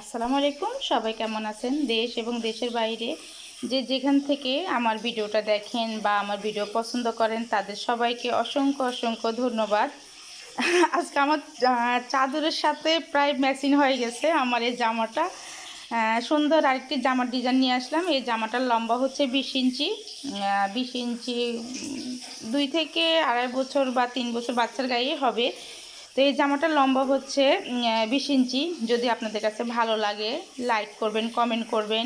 আসসালামু আলাইকুম, সবাই কেমন আছেন? দেশ এবং দেশের বাইরে যে যেখান থেকে আমার ভিডিওটা দেখেন বা আমার ভিডিও পছন্দ করেন, তাদের সবাইকে অসংখ্য অসংখ্য ধন্যবাদ। আজকে আমার চাদরের সাথে প্রায় ম্যাচিং হয়ে গেছে আমার এই জামাটা। সুন্দর আরেকটি জামার ডিজাইন নিয়ে আসলাম। এই জামাটার লম্বা হচ্ছে বিশ ইঞ্চি। বিশ ইঞ্চি দুই থেকে আড়াই বছর বা তিন বছর বাচ্চার গায়ে হবে। তো এই জামাটার লম্বা হচ্ছে বিশ ইঞ্চি। যদি আপনাদের কাছে ভালো লাগে লাইক করবেন কমেন্ট করবেন,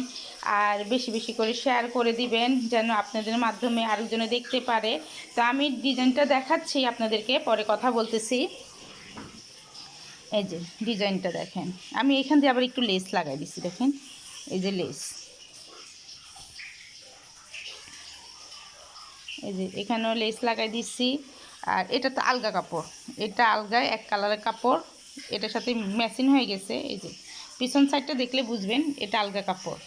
আর বেশি বেশি করে শেয়ার করে দিবেন, যেন আপনাদের মাধ্যমে আরেকজনে দেখতে পারে। তো আমি ডিজাইনটা দেখাচ্ছি আপনাদেরকে, পরে কথা বলতেছি। এই যে, ডিজাইনটা দেখেন। আমি এখান দিয়ে আবার একটু লেস লাগাই দিচ্ছি দেখেন। এই যে লেস এই যে, এখানেও লেস লাগাই দিচ্ছি আর এটা তো আলগা কাপড়। এটা আলগা এক কালারের কাপড়। এটার সাথে মেশিন হয়ে গেছে। এই যে, পিছন সাইডটা দেখলে বুঝবেন এটা আলগা কাপড়।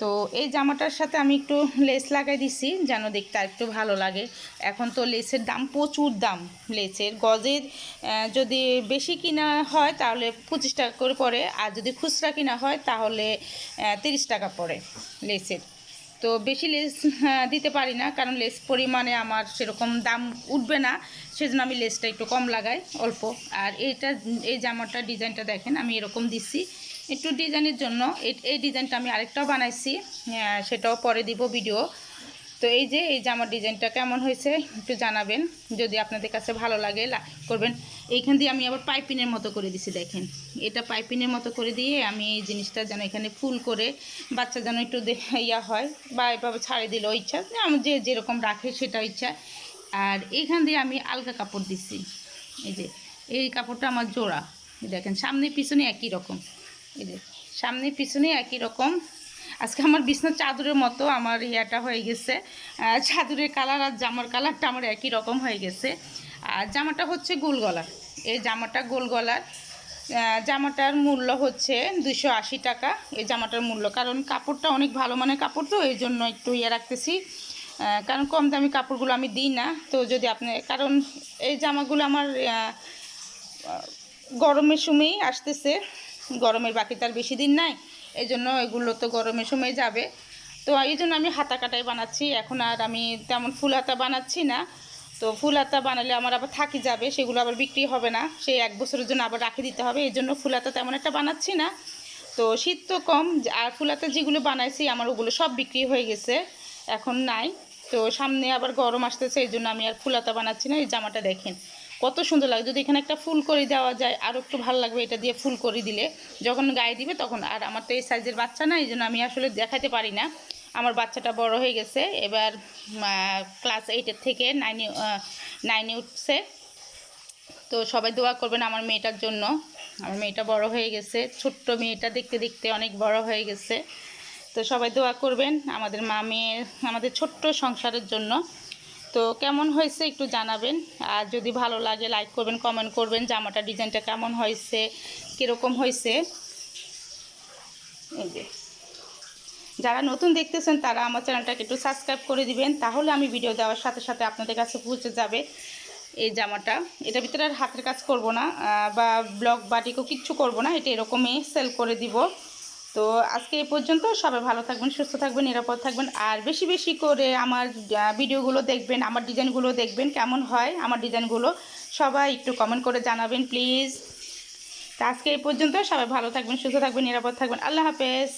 তো এই জামাটার সাথে আমি একটু লেস লাগাই দিছি, যেন দেখতে আর একটু ভালো লাগে। এখন তো লেসের দাম প্রচুর দাম। লেসের গজের যদি বেশি কিনা হয় তাহলে পঁচিশ টাকা করে পড়ে। আর যদি খুচরা কিনা হয় তাহলে তিরিশ টাকা পড়ে লেসের তো বেশি লেস আহ, দিতে পারি না। কারণ লেস পরিমাণে আমার সেরকম দাম উঠবে না। সেজন্য আমি লেসটা একটু কম লাগাই অল্প। আর এইটা এই জামাটা ডিজাইনটা দেখেন আমি এরকম দিচ্ছি। একটু ডিজাইনের জন্য এই- এই ডিজাইনটা আমি আরেকটাও বানাইছি সেটাও পরে দিব ভিডিও তো এই যে, এই জামার ডিজাইনটা কেমন হয়েছে একটু জানাবেন। যদি আপনাদের কাছে ভালো লাগে করবেন। এইখান দিয়ে আমি আবার পাইপিনের মতো করে দিছি, দেখেন। এটা পাইপিনের মতো করে দিয়ে আমি এই জিনিসটা যেন এখানে ফুল করে বাচ্চা যেন একটু ইয়া হয় বা এভাবে ছাড়ে দিল ইচ্ছা আমার যে যেরকম রাখে সেটা ইচ্ছা। আর এইখান দিয়ে আমি আলগা কাপড় দিচ্ছি এই যে, এই কাপড়টা আমার জোড়া। দেখেন, সামনে পিছনে একই রকম। এই যে, সামনে পিছনে একই রকম। আজকে আমার বিছনার চাদরের মতো আমার ইয়াটা হয়ে গেছে। চাদরের কালার আর জামার কালারটা আমার একই রকম হয়ে গেছে। আর জামাটা হচ্ছে গোল গলার। এই জামাটা গোল গলার। জামাটার মূল্য হচ্ছে দুশো আশি টাকা এই জামাটার মূল্য। কারণ কাপড়টা অনেক ভালো মানের কাপড় তো, এই জন্য একটু ইয়ে রাখতেছি। কারণ কম দামি কাপড়গুলো আমি দিই না। তো যদি আপনি, কারণ এই জামাগুলো আমার গরমের সময়ই আসতেছে। গরমের বাকি তার বেশি দিন নাই। এই জন্য এগুলো তো গরমের সময় যাবে। তো এই জন্য আমি হাতা কাটাই বানাচ্ছি। এখন আর আমি তেমন ফুল হাতা বানাচ্ছি না। তো ফুল হাতা বানালে আমার আবার থাকি যাবে, সেগুলো আবার বিক্রি হবে না। সেই এক বছরের জন্য আবার রাখে দিতে হবে। এই জন্য ফুল হাতা তেমন একটা বানাচ্ছি না। তো শীত তো কম, আর ফুল হাতা যেগুলো বানাইছি আমার ওগুলো সব বিক্রি হয়ে গেছে। এখন নাই। তো সামনে আবার গরম আসতেছে এই জন্য আমি আর ফুল হাতা বানাচ্ছি না। এই জামাটা দেখেন। কত সুন্দর লাগে। যদি এখানে একটা ফুল করে দেওয়া যায় আরও একটু ভালো লাগবে এটা দিয়ে ফুল করে দিলে। যখন গায়ে দিবে তখন। আর আমার তো এই সাইজের বাচ্চা না এই জন্য আমি আসলে দেখাতে পারি না। আমার বাচ্চাটা বড় হয়ে গেছে। এবার ক্লাস এইটের থেকে নাইনে নাইনে উঠছে। তো সবাই দোয়া করবেন আমার মেয়েটার জন্য। আমার মেয়েটা বড় হয়ে গেছে। ছোট্ট মেয়েটা দেখতে দেখতে অনেক বড় হয়ে গেছে। তো সবাই দোয়া করবেন আমাদের মা মেয়ের, আমাদের ছোট্ট সংসারের জন্য। তো কেমন হয়েছে একটু জানাবেন। আর যদি ভালো লাগে লাইক করবেন কমেন্ট করবেন জামাটা ডিজাইনটা কেমন হয়েছে, কীরকম হয়েছে। এই যে। যারা নতুন দেখতেছেন, তারা আমার চ্যানেলটাকে একটু সাবস্ক্রাইব করে দিবেন, তাহলে আমি ভিডিও দেওয়ার সাথে সাথে আপনাদের কাছে পৌঁছে যাবে। এই জামাটা এটার ভিতরে আর হাতের কাজ করব না বা ব্লক বাটিকও কিচ্ছু করব না, এটা এরকমই সেল করে দিব। তো আজকে এই পর্যন্ত, সবাই ভালো থাকবেন, সুস্থ থাকবেন, নিরাপদ থাকবেন, আর বেশি বেশি করে আমার ভিডিওগুলো দেখবেন, আমার ডিজাইনগুলো দেখবেন, কেমন হয় আমার ডিজাইনগুলো, সবাই একটু কমেন্ট করে জানাবেন প্লিজ তো আজকে এই পর্যন্ত, সবাই ভালো থাকবেন, সুস্থ থাকবেন, নিরাপদ থাকবেন। আল্লাহ হাফেজ।